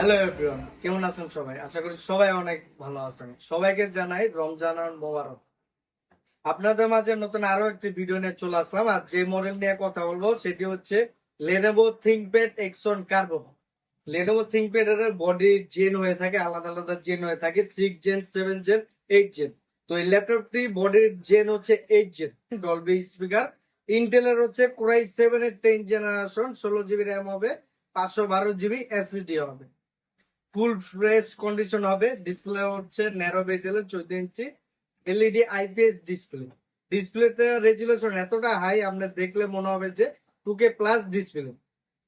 Hello everyone কেমন আছেন সবাই? আশা করি সবাই অনেক ভালো আছেন। সবাইকে জানাই রমজান মোবারক। আপনাদের মাঝে নতুন আরও একটি ভিডিও নিয়ে চলে আসলাম। আর যে মডেল নিয়ে কথা বলব, সেটি হচ্ছে Lenovo ThinkPad X one Carbon Lenovo ThinkPad এর বডি জেন হয়ে থাকে, আলাদা আলাদা জেন হয়ে থাকে six gen seven gen eight gen তো এই ল্যাপটপটি বডির জেন হচ্ছে এইট জেন ডলবি স্পিকার ইন্টেলের হচ্ছে কোরাই সেভেন এর টেন জেনারেশন ষোলো জিবি র্যাম হবে, পাঁচশো বারো জিবি এসএসডি হবে। ফুল ফ্রেশ কন্ডিশন হবে। ডিসপ্লে হচ্ছে ন্যারো বেজেলের চোদ্দ ইঞ্চি। এলইডি আইপিএস ডিসপ্লে ডিসপ্লেতে রেজুলেশন এতটা হাই আপনার দেখলে মনে হবে যে two K plus display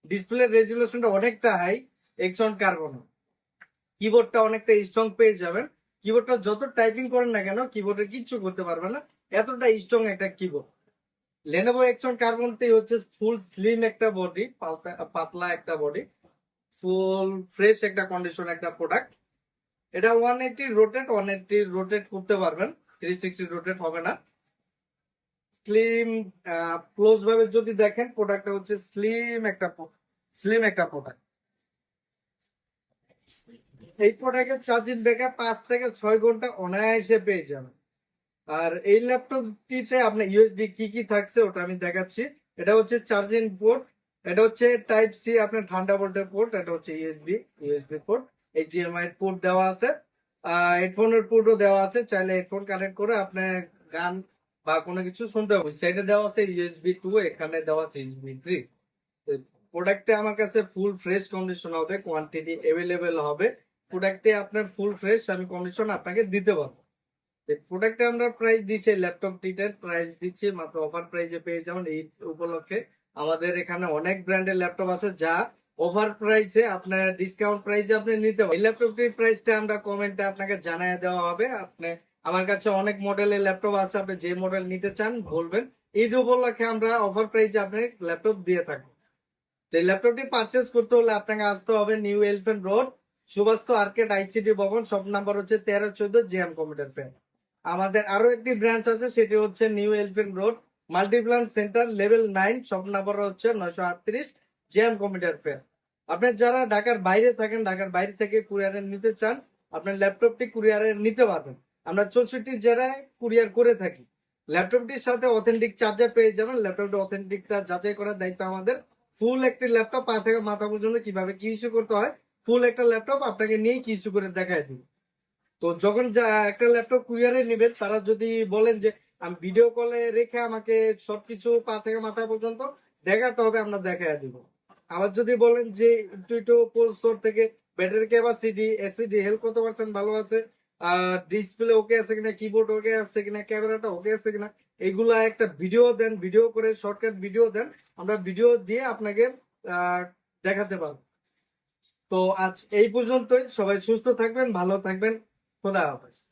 display রেজুলেশনটা অনেকটা হাই এক্সন কার্বন কিবোর্ডটা অনেকটা স্ট্রং পেয়ে যাবেন। কিবোর্ডটা যত টাইপিং করেন না কেন কিবোর্ডে কিচ্ছু করতে পারবে না। এতটা স্ট্রং একটা কিবোর্ড লেনোভো এক্সন কার্বনটি হচ্ছে ফুল স্লিম একটা বডি পাতলা একটা বডি ফুল ফ্রেশ একটা কন্ডিশন একটা প্রোডাক্ট এটা one eighty rotate one eighty rotate করতে পারবেন। থ্রি সিক্সটি রোটেট হবে না। স্লিম ক্লোজ ভাবে যদি দেখেন প্রোডাক্টটা হচ্ছে স্লিম একটা স্লিম একটা প্রোডাক্ট এই প্রোডাক্টের চার্জিং ব্যাকআপ পাঁচ থেকে ছয় ঘণ্টা অনায়াসে পেয়ে যাবেন। আর এই ল্যাপটপটিতে আপনার ইউএসবি কি কি থাকছে ওটা আমি দেখাচ্ছি। এটা হচ্ছে চার্জিং পোর্ট এটা হচ্ছে টাইপ সি আপনার ঠান্ডা ভোল্টের পোর্ট এটা হচ্ছে USB USB port HDMI port দেওয়া আছে। হেডফোনের পোর্টও দেওয়া আছে, চাইলে হেডফোন কানেক্ট করে আপনার গান বা কোনো কিছু শুনতে হবে সাইডে দেওয়া আছে ইউএসবি টু এখানে দেওয়া আছে ইউএসবি থ্রি প্রোডাক্টে আমার কাছে ফুল ফ্রেশ কন্ডিশন হবে কোয়ান্টিটি অ্যাভেলেবেল হবে। প্রোডাক্টে আপনার ফুল ফ্রেশ আমি কন্ডিশন আপনাকে দিতে পারব। প্রোডাক্টে আমরা প্রাইস দিচ্ছি ল্যাপটপটিটার প্রাইস দিচ্ছি, মাত্র অফার প্রাইসে পেয়ে যাবেন এই উপলক্ষে। আমাদের এখানে অনেক ব্র্যান্ডের ল্যাপটপ আছে যা ওভার প্রাইসে আপনার ডিসকাউন্ট প্রাইসে আপনি নিতে পারেন। ল্যাপটপটির প্রাইসটা আমরা কমেন্টে আপনাকে জানিয়ে দেওয়া হবে। আপনি, আমার কাছে অনেক মডেলের ল্যাপটপ আছে, আপনি যে মডেল নিতে চান বলবেন। ঈদ উপলক্ষে আমরা অফার প্রাইসে আপনি ল্যাপটপ দিয়ে থাকব। তো এই ল্যাপটপটি পারচেস করতে হলে আপনাকে আসতে হবে new elephant road Subastu arcade ICD ভবন সব নাম্বার হচ্ছে তেরো চোদ্দ জিএম কম্পিউটার ফেয়ার আমাদের আরও একটি ব্রাঞ্চ আছে, সেটি হচ্ছে new elephant road multiplan centre level nine shop number হচ্ছে নয়শো আটত্রিশ জিএম কম্পিউটার ফেয়ার আপনি যারা ঢাকার বাইরে থাকেন, ঢাকার বাইরে থেকে কুরিয়ারে নিতে চান, আপনার ল্যাপটপটি কুরিয়ারে নিতে পারবেন আমরা চৌষট্টি জেলায় কুরিয়ার করে থাকি। ল্যাপটপটির সাথে অথেন্টিক চার্জার পেয়ে যাবেন। ল্যাপটপটি অথেন্টিক যাচাই করার দায়িত্ব আমাদের। ফুল একটি ল্যাপটপ পা থেকে মাথা পর্যন্ত কীভাবে কি ইস্যু করতে হয় ফুল একটা ল্যাপটপ আপনাকে নিয়ে কি ইস্যু করে দেখায় দিব। তো যখন একটা ল্যাপটপ কুরিয়ারে নেবেন, তারা যদি বলেন যে, আমি ভিডিও কলে রেখে আমাকে সবকিছু পা থেকে মাথা পর্যন্ত দেখাতে হবে, আমরা দেখায় দিব। আবার যদি বলেন যে, একটু একটু পোস্টোর থেকে ব্যাটারি ক্যাপাসিটি এসিডি হেলথ কত পার্সেন্ট ভালো আছে? আর ডিসপ্লে ওকে আছে কিনা কিবোর্ড ওকে আছে কিনা ক্যামেরাটা ওকে আছে কিনা? এগুলা একটা ভিডিও দেন ভিডিও করে শর্টকাট ভিডিও দেন, আমরা ভিডিও দিয়ে আপনাকে দেখাতে পারব। তো আজ এই পর্যন্তই। সবাই সুস্থ থাকবেন, ভালো থাকবেন। Quando é, a Alpas?